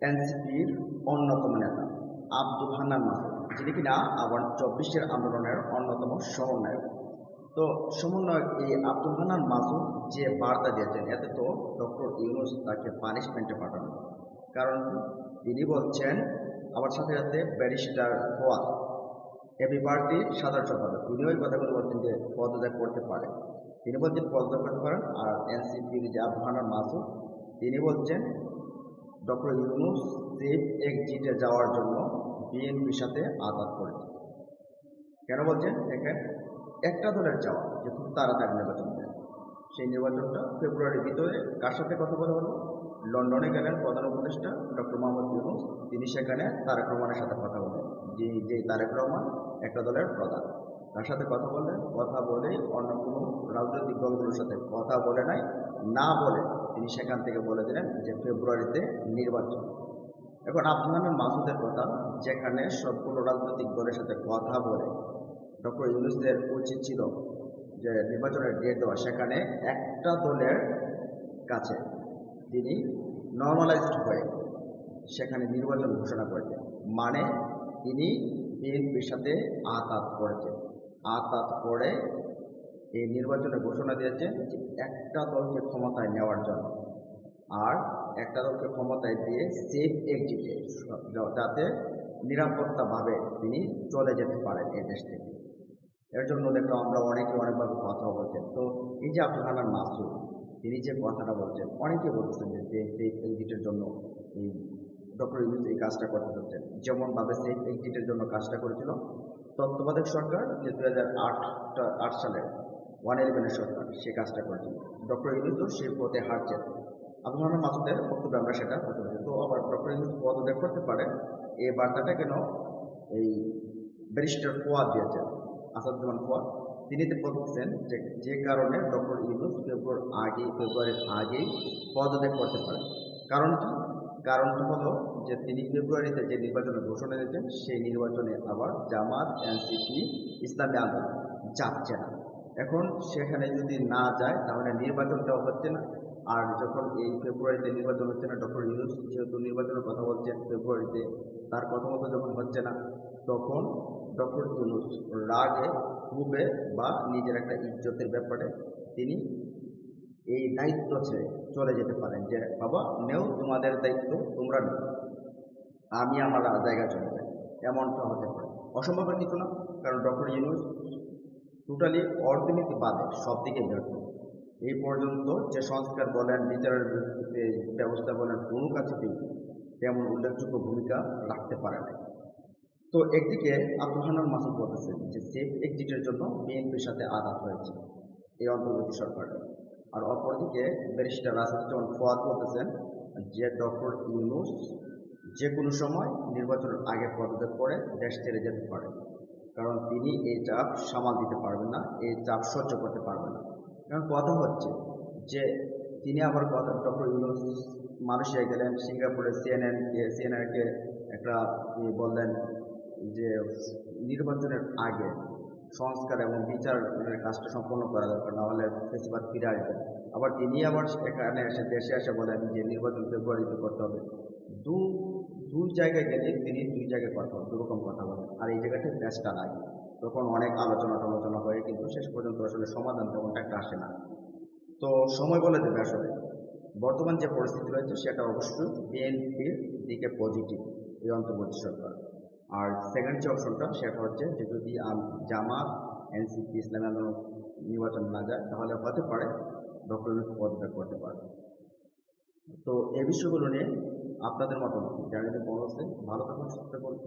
এনসিপির অন্যতম নেতা, আব্দুল হান্নান মাসুদ, যিনি কিনা আবার চব্বিশের আন্দোলনের অন্যতম সমন্বয়ক। তো সমন্বয়ক এই আব্দুল হান্নান মাসুদ যে বার্তা দিয়েছেন, এতে তো ডক্টর ইউনুস তাকে পানিশমেন্টে পাঠানো। কারণ তিনি বলছেন আবার সাথে সাথে ব্যারিস্টার ফোয়াদ এবি পার্টির সাধারণ সম্পাদক, তিনি ওই কথাগুলো বলছেন যে পদত্যাগ করতে পারে। তিনি বলছেন পদত্যাগ করতে পারেন, আর এনসিপির যে আব্দুল হান্নান মাসুদ, তিনি বলছেন ডক্টর ইউনুস সেফ এক্সিটে যাওয়ার জন্য বিএনপির সাথে আঘাত করেছে। কেন বলছেন? দেখেন, একটা দলের চাওয়া যে খুব তাড়াতাড়ি নির্বাচন দেয়। সেই নির্বাচনটা ফেব্রুয়ারির ভিতরে কার সাথে কথা বলে হলো? লন্ডনে গেলেন প্রধান উপদেষ্টা ডক্টর মোহাম্মদ ইউনুস। তিনি সেখানে তারেক রহমানের সাথে কথা বলেন। যে যে তারেক রহমান একটা দলের প্রধান, তার সাথে কথা বললেন। কথা বলেই অন্য কোনো রাজনৈতিক দলগুলোর সাথে কথা বলে নাই, না বলে তিনি সেখান থেকে বলে দিলেন যে ফেব্রুয়ারিতে নির্বাচন। এখন আপনার মাসুদের কথা, যেখানে সবগুলো রাজনৈতিক দলের সাথে কথা বলে, ডক্টর ইউনুসের উচিত ছিল যে নির্বাচনের ডেট দেওয়া, সেখানে একটা দলের কাছে তিনি নর্মালাইজড হয়ে সেখানে নির্বাচন ঘোষণা করেছেন। মানে তিনি বিএনপির সাথে আতাত করেছেন। আতাত করে এই নির্বাচনে ঘোষণা দিয়েছেন যে একটা দলকে ক্ষমতায় নেওয়ার জন্য। আর একটা দলকে ক্ষমতায় দিয়ে সেফ এক্সিটে যাতে নিরাপত্তাভাবে তিনি চলে যেতে পারেন এই দেশ থেকে। এর জন্য দেখলাম আমরা অনেকে অনেকভাবে কথা বলছেন। তো এই যে আব্দুল হান্নান মাসুদ, তিনি যে কথাটা বলছেন, অনেকে বলছেন যে সেফ এক্সিটের জন্য এই ডক্টর ইউনুস এই কাজটা করতে চাচ্ছেন যেমনভাবে সেফ এক্সিটের জন্য কাজটা করেছিল। তত্ত্বাবধায়ক সরকার যে দু হাজার আট সালে ওয়ান ইলেভেনের সরকার সে কাজটা করেছিল ডক্টর ইউনুসও সেই পথে হারছেন আব্দুল রহমান মাসুদের বক্তব্যে আমরা সেটা করতে পারি। তো আবার ডক্টর ইউনুস পদত্যাগ করতে পারে, এই বার্তাটা কেন এই ব্যারিস্টার ফোয়াদ দিয়েছেন, আসাদুজ্জামান ফোয়াদ তিনি তো বলছেন যে যে কারণে ডক্টর ইউনুস ফেব্রুয়ারি আগে ফেব্রুয়ারির আগেই পদত্যাগ করতে পারেন কারণ কি কারণটা হলো যে, তিনি ফেব্রুয়ারিতে যে নির্বাচনের ঘোষণা দিয়েছেন, সেই নির্বাচনে আবার জামাত এনসিপি ইসলামী আন্দোলন যাচ্ছে না। এখন সেখানে যদি না যায়, তাহলে নির্বাচন নির্বাচনটাও হচ্ছে না। আর যখন এই ফেব্রুয়ারিতে নির্বাচন হচ্ছে না ডক্টর ইউনুস যেহেতু নির্বাচনের কথা বলছেন ফেব্রুয়ারিতে, তার কথা মতো যখন হচ্ছে না, তখন ডক্টর ইউনুস রাগে, ক্ষোভে বা নিজের একটা ইজ্জতের ব্যাপারে তিনি এই দায়িত্ব ছেড়ে চলে যেতে পারেন যে, বাবা, নেও তোমাদের দায়িত্ব, তোমরা নেও। আমি আমার জায়গা চলে যাই। এমনটা হতে পারে। অসম্ভবের কিছু না, কারণ ডক্টর ইউনুস টোটালি অর্থনীতি বাদে সব দিকে ব্যর্থ। এই পর্যন্ত যে সংস্কার বলেন, বিচারের ব্যবস্থা বলেন, কোনো কাছেতেই তেমন উল্লেখযোগ্য ভূমিকা রাখতে পারে না তো একদিকে আব্দুল হান্নান মাসুদ বলতেছেন যে সেফ এক্সিটের জন্য বিএনপির সাথে আঘাত হয়েছে এই অন্তর্বর্তী সরকারের। আর অপরদিকে ব্যারিস্টার রাসাদুজ্জামান ফোয়াদ বলতেছেন যে ডক্টর ইউনুস যে কোনো সময় নির্বাচনের আগে পদত্যাগ করে দেশ ছেড়ে যেতে পারে। কারণ তিনি এই চাপ সামাল দিতে পারবেন না, এই চাপ সহ্য করতে পারবেন না। কারণ কথা হচ্ছে যে, তিনি আবার কথা ডক্টর ইউনুস মালয়েশিয়া গেলেন, সিঙ্গাপুরে সিএনএন সিএনএনকে একটা ইয়ে বললেন যে, নির্বাচনের আগে সংস্কার এবং বিচারের কাজটা সম্পন্ন করা দরকার না হলে ফিরে আসবেন আবার তিনি আবার এখানে এসে দেশে এসে বলেন যে, নির্বাচন ফেব্রুয়ারিতে করতে হবে। দু দুই জায়গায় গেলে তিনি দুই জায়গায় কথা দুরকম কথা বলেন। আর এই জায়গাতে ব্যাসটা লাগে তখন অনেক আলোচনা টালোচনা হয় কিন্তু শেষ পর্যন্ত আসলে সমাধান তেমনটা একটা আসে না। তো সময় বলে দেবে আসলে। বর্তমান যে পরিস্থিতি রয়েছে সেটা অবশ্যই বিএনপির দিকে পজিটিভ এই অন্তর্বর্তী সরকার। আর সেকেন্ড যে অপশনটা, সেটা হচ্ছে যে যদি জামাত, এনসিপি, ইসলামী আন্দোলন নির্বাচন না যায়, তাহলে হতে পারে, ডক্টর পদত্যাগ করতে পারে তো এই বিষয়গুলো নিয়ে আপনাদের মতামত জানিয়ে বড় ভালো থাকুন সুস্থ করুন